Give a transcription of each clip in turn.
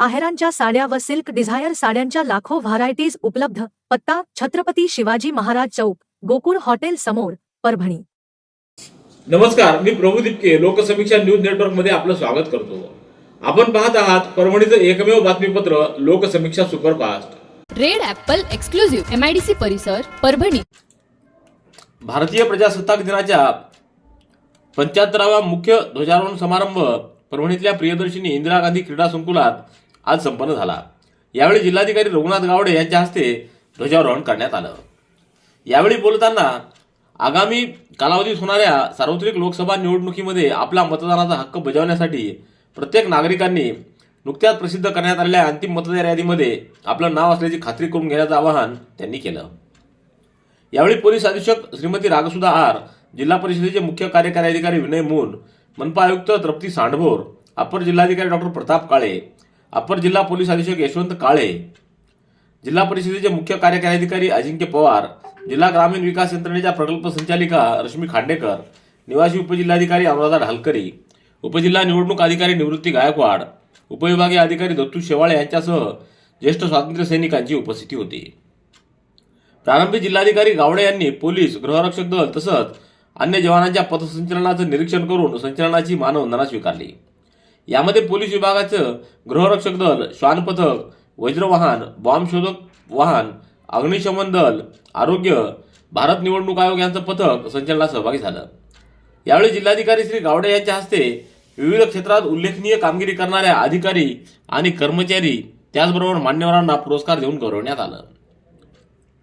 आहेरांच्या साड्या व silk Dzire साड्यांच्या लाखो व्हरायटीज उपलब्ध. पत्ता छत्रपती शिवाजी महाराज चौक गोकुळ हॉटेल समोर परभणी. नमस्कार मी प्रभू दिपके लोकसमीक्षा न्यूज नेटवर्कमध्ये आपलं स्वागत करतो. आपण पाहत आहात परभणीचं एकमेव बातमीपत्र Loksamiksha superfast. Red apple exclusive MIDC परिसर परभणी. भारतीय प्रजासत्ताक दिनाच्या पंच्याहत्तराव्या मुख्य ध्वजारोहण समारंभ परभणीतल्या प्रियदर्शिनी इंदिरा गांधी क्रीडा संकुलात आज संपन्न झाला. यावेळी जिल्हाधिकारी रघुनाथ गावडे यांच्या हस्ते ध्वजारोहण करण्यात आलं. यावेळी बोलताना आगामी कालावधीत होणाऱ्या सार्वत्रिक लोकसभा निवडणुकीमध्ये आपला मतदानाचा हक्क बजावण्यासाठी प्रत्येक नागरिकांनी नुकत्याच प्रसिद्ध करण्यात आलेल्या अंतिम मतदार यादीमध्ये आपलं नाव असल्याची खात्री करून घेण्याचं आवाहन त्यांनी केलं. यावेळी पोलीस अधीक्षक श्रीमती रागसुधा आर जिल्हा परिषदेचे मुख्य कार्यकारी अधिकारी विनय मून मनपा आयुक्त तृप्ती सांडभोर अपर जिल्हाधिकारी डॉक्टर प्रताप काळे अपर जिल्हा पोलीस अधीक्षक यशवंत काळे जिल्हा परिषदेचे मुख्य कार्यकारी अधिकारी अजिंक्य पवार जिल्हा ग्रामीण विकास यंत्रणेच्या प्रकल्प संचालिका रश्मी खांडेकर निवासी उपजिल्हाधिकारी अनुराधा ढालकरी उपजिल्हा निवडणूक अधिकारी निवृत्ती गायकवाड उपविभागीय अधिकारी दत्तू शेवाळे यांच्यासह ज्येष्ठ स्वातंत्र्य सैनिकांची उपस्थिती होती. प्रारंभी जिल्हाधिकारी गावडे यांनी पोलीस गृहरक्षक दल तसंच अन्य जवानांच्या पथसंचलनाचं निरीक्षण करून संचलनाची मानवंदना स्वीकारली. यामध्ये पोलीस विभागाचं गृहरक्षक दल श्वान पथक वज्रवाहन बॉम्बशोधक वाहन अग्निशमन दल आरोग्य भारत निवडणूक आयोग यांचं पथक संचलनात सहभागी झालं. यावेळी जिल्हाधिकारी श्री गावडे यांच्या हस्ते विविध क्षेत्रात उल्लेखनीय कामगिरी करणाऱ्या अधिकारी आणि कर्मचारी त्याचबरोबर मान्यवरांना पुरस्कार देऊन गौरवण्यात आलं.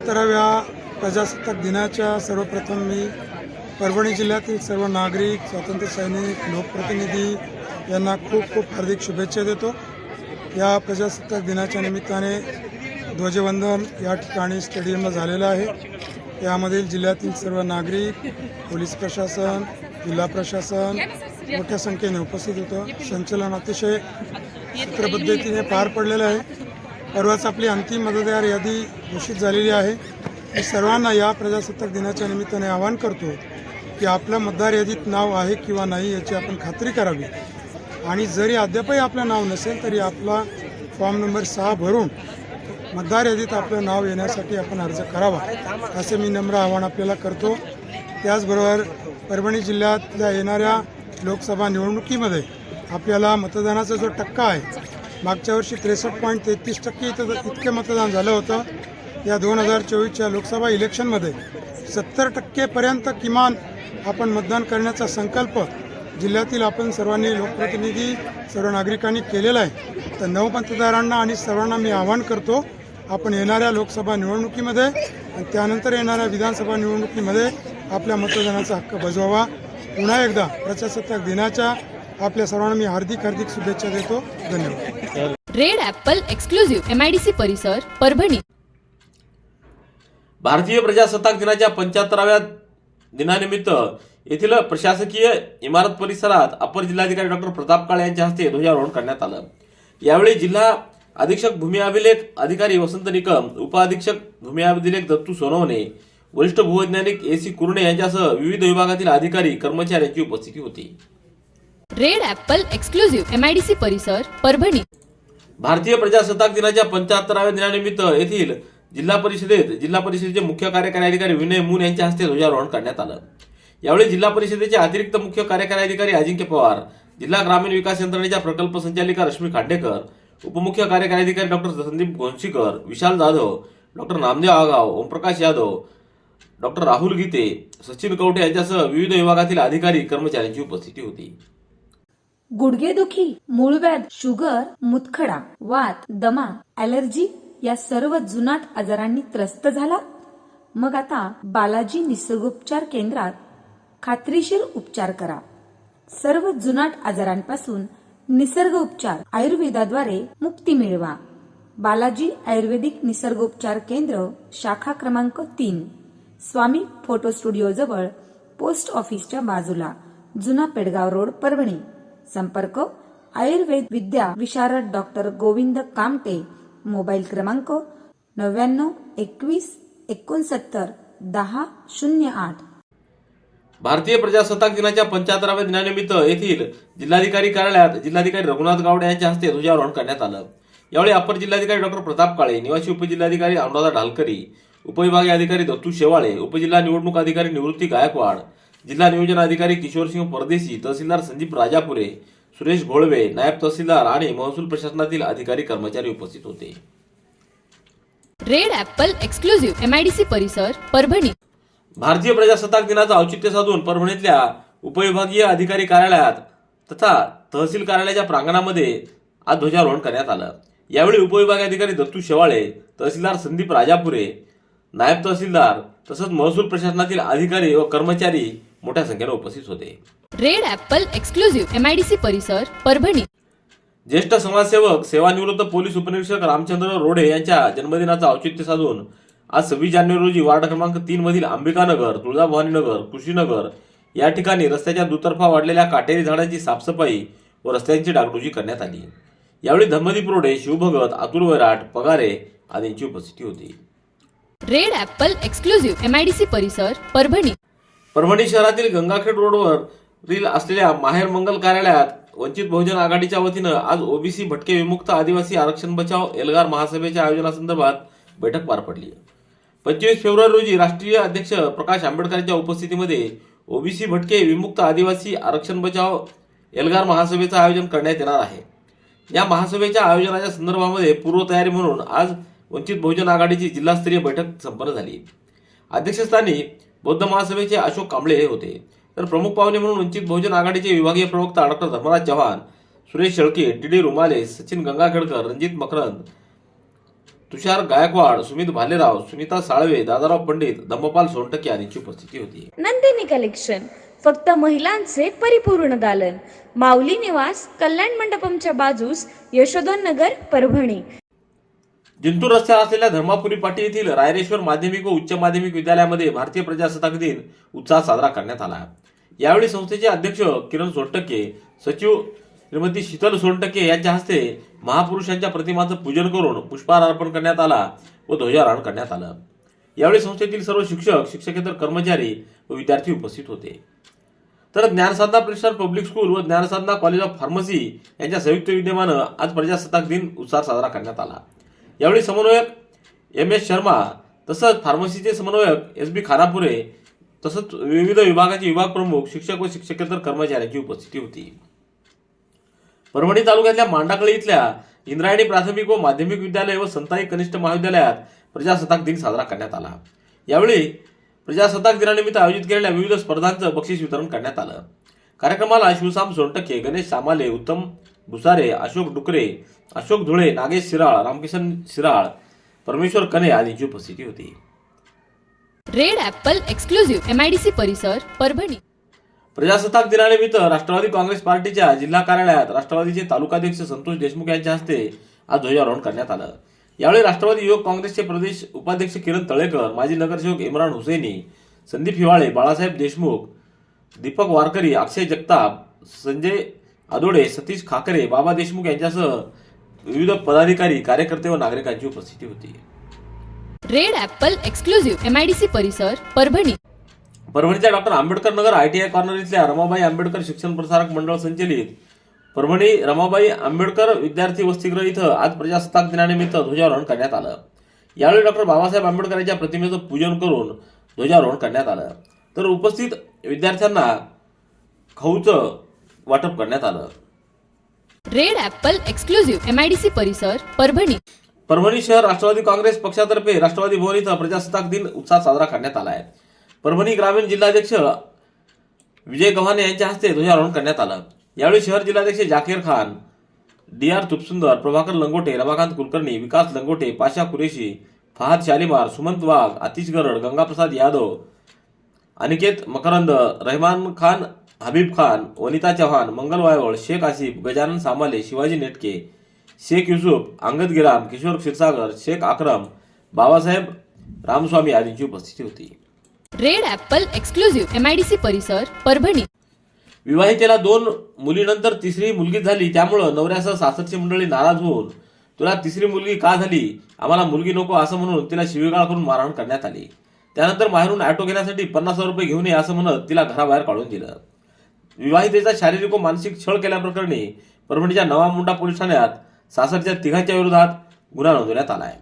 सत्तराव्या प्रजासत्ताक दिनाच्या सर्वप्रथम मी परभणी जिल्ह्यातील सर्व नागरिक स्वातंत्र्य सैनिक लोकप्रतिनिधी यांना खूप खूप हार्दिक शुभेच्छा देतो. या प्रजासत्ताक दिनाच्या निमित्ताने ध्वजवंदन या ठिकाणी स्टेडियमला झालेलं आहे. यामधील जिल्ह्यातील सर्व नागरिक पोलीस प्रशासन जिल्हा प्रशासन मोठ्या संख्येने उपस्थित होतं. संचलन अतिशय चित्रपद्धतीने पार पडलेलं आहे. परवाच आपली अंतिम मतदार यादी घोषित झालेली आहे. मी सर्वांना या प्रजासत्ताक दिनाच्या निमित्ताने आवाहन करतो की आपलं मतदार यादीत नाव आहे किंवा नाही याची आपण खात्री करावी. आणि जरी अद्यापही आपलं नाव नसेल तरी आपला फॉर्म नंबर सहा भरून मतदार यादीत आपलं नाव येण्यासाठी आपण अर्ज करावा असे मी नम्र आवाहन आपल्याला करतो. त्याचबरोबर परभणी जिल्ह्यातल्या येणाऱ्या लोकसभा निवडणुकीमध्ये आपल्याला मतदानाचा जो टक्का आहे मागच्या वर्षी त्रेसष्ट पॉईंट तेहतीस टक्के इथं इतके मतदान झालं होतं. या दोन हजार चोवीसच्या लोकसभा इलेक्शनमध्ये सत्तर टक्केपर्यंत किमान आपण मतदान करण्याचा संकल्प जिल्ह्यातील आपण सर्वांनी लोकप्रतिनिधी सर्व नागरिकांनी केलेला आहे. तर नवमतदारांना आणि सर्वांना मी आवाहन करतो आपण येणाऱ्या लोकसभा निवडणुकीमध्ये आणि त्यानंतर येणाऱ्या विधानसभा निवडणुकीमध्ये आपल्या मतदानाचा हक्क बजवावा. पुन्हा एकदा प्रजासत्ताक दिनाच्या आपल्या सर्वांना मी हार्दिक हार्दिक शुभेच्छा देतो. धन्यवाद. रेड ॲपल एक्सक्लुझिव्ह एमआयडीसी परिसर परभणी. भारतीय प्रजासत्ताक दिनाच्या पंच्याहत्तराव्या दिनानिमित्त येथील प्रशासकीय इमारत परिसरात अपर जिल्हाधिकारी डॉक्टर प्रताप काळे यांच्या हस्ते ध्वजारोहण करण्यात आलं. यावेळी जिल्हा अधीक्षक भूमी अभिलेख अधिकारी वसंत निकम उपअधीक्षक भूमी अभिलेख दत्तू सोनवणे वरिष्ठ भूवैज्ञानिक ए सी कुर्णे यांच्यासह विविध विभागातील अधिकारी कर्मचाऱ्यांची उपस्थिती होती. रेड ॲपल एक्सक्लुझिव्ह एमआयडीसी परिसर परभणी. भारतीय प्रजासत्ताक दिनाच्या पंच्याहत्तराव्या दिनानिमित्त येथील जिल्हा परिषदेत जिल्हा परिषदेचे मुख्य कार्यकारी अधिकारी विनय मून यांच्या हस्ते ध्वजारोहण करण्यात आलं. यावेळी जिल्हा परिषदेचे अतिरिक्त मुख्य कार्यकारी अधिकारी अजिंक्य पवार जिल्हा ग्रामीण विकास यंत्रणेच्या प्रकल्प संचालिका रश्मी खांडेकर उपमुख्य कार्यकारी अधिकारी doctor Sandeep Gonshikar Vishal Jadhav doctor Namdev Aagav Omprakash Yadav doctor Rahul Gite Sachin Kavate यांच्यासह विविध विभागातील अधिकारी कर्मचाऱ्यांची उपस्थिती होती. गुडघेदुखी मूळव्याध शुगर मुतखडा वात दमा ॲलर्जी या सर्व जुनाट आजारांनी त्रस्त झाला. मग आता बालाजी निसर्गोपचार केंद्रात खात्रीशीर उपचार करा. सर्व जुनाट आजारांपासून निसर्ग उपचार आयुर्वेदाद्वारे मुक्ती मिळवा. बालाजी आयुर्वेदिक निसर्गोपचार केंद्र शाखा क्रमांक तीन. स्वामी फोटो स्टुडिओ जवळ पोस्ट ऑफिसच्या बाजूला जुना पेडगाव रोड परभणी. संपर्क आयुर्वेद विद्या विशारद डॉक्टर गोविंद कामटे मोबाईल क्रमांक नव्याण्णव एकवीस एकोणसत्तर दहा शून्य आठ. भारतीय प्रजासत्ताक दिनाच्या पंच्याहत्तराव्या दिनानिमित्त येथील जिल्हाधिकारी कार्यालयात जिल्हाधिकारी रघुनाथ गावडे यांच्या हस्ते ध्वजारोहण करण्यात आलं. यावेळी अपर जिल्हाधिकारी डॉक्टर प्रताप काळे निवासी उपजिल्हाधिकारी अनुराधा ढालकरी उपविभागीय अधिकारी दत्तू शेवाळे उपजिल्हा निवडणूक अधिकारी निवृत्ती गायकवाड जिल्हा नियोजन अधिकारी किशोरसिंह परदेशी तहसीलदार संदीप राजापुरे सुरेश घोळवे नायब तहसीलदार आणि महसूल प्रशासनातील अधिकारी कर्मचारी उपस्थित होते. रेड ॲपल एक्सक्लुझिव्ह एमआयडीसी परिसर परभणी. भारतीय प्रजासत्ताक दिनाचं औचित्य साधून परभणीतल्या उपविभागीय अधिकारी कार्यालयात तथा तहसील कार्यालयाच्या प्रांगणामध्ये आज ध्वजारोहण करण्यात आलं. यावेळी उपविभागीय अधिकारी दत्तू शेवाळे तहसीलदार संदीप राजापुरे नायब तहसीलदार तसंच महसूल प्रशासनातील अधिकारी व कर्मचारी मोठ्या संख्येने उपस्थित होते. रेड ॲपल एक्सक्लुझिव्ह एमआयडीसी परिसर परभणी. ज्येष्ठ समाजसेवक सेवानिवृत्त पोलीस उपनिरीक्षक रामचंद्र रोडे यांच्या जन्मदिनाचं औचित्य साधून आज सव्वीस जानेवारी रोजी वार्ड क्रमांक तीन मधील अंबिकानगर तुळजाभवानीनगर कृषीनगर या ठिकाणी रस्त्याच्या दुतर्फा वाढलेल्या काटेरी झाडांची साफसफाई व रस्त्यांची डागडुजी करण्यात आली. यावेळी धम्मदीप रोडे शिवभगत अतुल वैराट पगारे आदींची उपस्थिती होती. रेड ॲपल एक्सक्लुझिव्ह एमआयडीसी परिसर परभणी. परभणी शहरातील गंगाखेड रोडवर रील असलेल्या माहेर मंगल कार्यालयात वंचित बहुजन आघाडीच्या वतीनं आज ओबीसी भटके विमुक्त आदिवासी आरक्षण बचाव एल्गार महासभेच्या आयोजनासंदर्भात बैठक पार पडली. पंचवीस फेब्रुवारी रोजी राष्ट्रीय अध्यक्ष प्रकाश आंबेडकरांच्या उपस्थितीमध्ये ओबीसी भटके विमुक्त आदिवासी आरक्षण बचाव एल्गार महासभेचं आयोजन करण्यात येणार आहे. या महासभेच्या आयोजनाच्या संदर्भामध्ये पूर्वतयारी म्हणून आज वंचित बहुजन आघाडीची जिल्हास्तरीय बैठक संपन्न झाली. अध्यक्षस्थानी बौद्ध महासभेचे अशोक कांबळे हे होते. तर प्रमुख पाहुणे म्हणून वंचित बहुजन आघाडीचे विभागीय प्रवक्ता doctor Dharmaraj Chavan Suresh Shelke D D Rumale Sachin Gangakhedkar Ranjit Makrand Tushar Gaikwad Sumit Bhalerao Sunita Salve Dadarao Pandit Dhammapal Sontake यांची उपस्थिती होती. नंदिनी कलेक्शन फक्त महिलांचे परिपूर्ण दालन. माऊली निवास कल्याण मंडपमच्या बाजूस यशोधन नगर परभणी. जिंतूर रस्त्यावर असलेल्या धर्मापुरी पाटी येथील रायरेश्वर माध्यमिक व उच्च माध्यमिक विद्यालयामध्ये भारतीय प्रजासत्ताक दिन उत्साहात साजरा करण्यात आला. यावेळी संस्थेचे अध्यक्ष किरण सोनटक्के सचिव श्रीमती शीतल सोनटक्के यांच्या हस्ते महापुरुषांच्या प्रतिमाचं पूजन करून पुष्पहार अर्पण करण्यात आला व ध्वजारोहण करण्यात आलं. यावेळी संस्थेतील सर्व शिक्षक शिक्षकेतर कर्मचारी व विद्यार्थी उपस्थित होते. तर ज्ञानसाधना प्रतिष्ठान पब्लिक स्कूल व ज्ञानसाधना कॉलेज ऑफ फार्मसी यांच्या संयुक्त विद्यमानं आज प्रजासत्ताक दिन उत्साह साजरा करण्यात आला. यावेळी समन्वयक एम एस शर्मा तसंच फार्मसीचे समन्वयक एस बी खानापुरे तसंच विविध विभागाचे विभाग प्रमुख शिक्षक व शिक्षकेतर कर्मचाऱ्यांची उपस्थिती होती. परभणी तालुक्यातल्या मांडाकळी इथल्या इंद्रायणी प्राथमिक व माध्यमिक विद्यालय व संताई कनिष्ठ महाविद्यालयात प्रजासत्ताक दिन साजरा करण्यात आला. यावेळी प्रजासत्ताक दिनानिमित्त आयोजित केलेल्या विविध स्पर्धांचं बक्षीस वितरण करण्यात आलं. कार्यक्रमाला शिवसाम सोनटके गणेश सामाले उत्तम भुसारे अशोक डुकरे अशोक धुळे नागेश शिराळ रामकिशन शिराळ परमेश्वर कने आदींची उपस्थिती होती. रेड ॲपल एक्सक्लुझिव्ह एमआयडीसी परिसर परभणी. प्रजासत्ताक दिनानिमित्त राष्ट्रवादी काँग्रेस पार्टीच्या जिल्हा कार्यालयात राष्ट्रवादीचे तालुकाध्यक्ष संतोष देशमुख यांच्या हस्ते आज ध्वजारोहण करण्यात आलं. यावेळी राष्ट्रवादी युवक काँग्रेसचे प्रदेश उपाध्यक्ष किरण तळेकर माजी नगरसेवक इम्रान हुसेनी संदीप हिवाळे बाळासाहेब देशमुख दीपक वारकरी अक्षय जगताप संजय आदोडे सतीश खाकरे बाबा देशमुख यांच्यासह विविध पदाधिकारी कार्यकर्ते व नागरिकांची उपस्थिती होती. रेड ॲपल एक्सक्लुझिव्ह एमआयडीसी परिसर परभणी. परभणीच्या doctor Ambedkar Nagar I T I corner इथल्या रमाबाई आंबेडकर शिक्षण प्रसारक मंडळ संचलित. परभणी रमाबाई आंबेडकर विद्यार्थी वसतिगृह इथं आज प्रजासत्ताक दिनानिमित्त ध्वजारोहण करण्यात आलं. यावेळी डॉक्टर बाबासाहेब आंबेडकर यांच्या प्रतिमेचं पूजन करून ध्वजारोहण करण्यात आलं. तर उपस्थित विद्यार्थ्यांना खाऊचं वाटप करण्यात आलं. रेड ऍपल एक्सक्लुझिव्ह एमआयडीसी परिसर परभणी. परभणी शहर राष्ट्रवादी काँग्रेस पक्षातर्फे राष्ट्रवादी भवन इथं प्रजासत्ताक दिन उत्साहात साजरा करण्यात आला आहे. परभणी ग्रामीण जिल्हाध्यक्ष विजय गव्हाणे यांच्या हस्ते ध्वजारोहण करण्यात आलं. यावेळी शहर जिल्हाध्यक्ष जाकीर खान डी आर तुपसुंदर प्रभाकर लंगोटे रमाकांत कुलकर्णी विकास लंगोटे पाशा कुरेशी फहाद शालिमार सुमंत वाघ आतिश गरड गंगाप्रसाद यादव अनिकेत मकरंद रहमान खान हबीब खान वनिता चव्हाण मंगल वायवळ शेख आसिफ गजानन सामाले शिवाजी नेटके शेख युसुफ अंगद गिराम किशोर क्षीरसागर शेख अक्रम बाबासाहेब रामस्वामी आदींची उपस्थिती होती. Red apple exclusive M I D C परिसर परभणी. विवाहितेला दोन मुलीनंतर तिसरी मुलगी झाली त्यामुळं नवऱ्यासह सासरची मंडळी नाराज होऊन तुला तिसरी मुलगी का झाली? आम्हाला मुलगी नको असं म्हणून तिला शिवीगाळ करून मारहाण करण्यात आली. त्यानंतर बाहेरून ऑटो घेण्यासाठी पन्नास हजार रुपये घेऊन ये असं म्हणत तिला घराबाहेर काढून दिलं. विवाहितेचा शारीरिक व मानसिक छळ केल्याप्रकरणी परभणीच्या नवा मुंडा पोलीस ठाण्यात सासरच्या तिघांच्या विरोधात गुन्हा नोंदवण्यात आला आहे.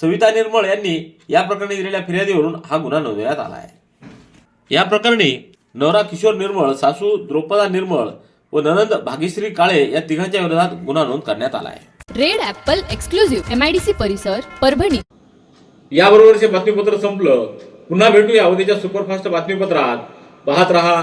सविता निर्मळ यांनी या प्रकरणी दिलेल्या फिर्यादीवरून हा गुन्हा नोंदवण्यात आला आहे. या प्रकरणी नवरा किशोर निर्मळ सासू द्रौपदा निर्मळ व ननंद भाग्यश्री काळे या तिघांच्या विरोधात गुन्हा नोंद करण्यात आला आहे. Red apple exclusive M I D C परिसर परभणी. याबरोबरचे बातमीपत्र संपलं. पुन्हा भेटूया उद्याच्या सुपरफास्ट बातमीपत्रात. पाहत रहा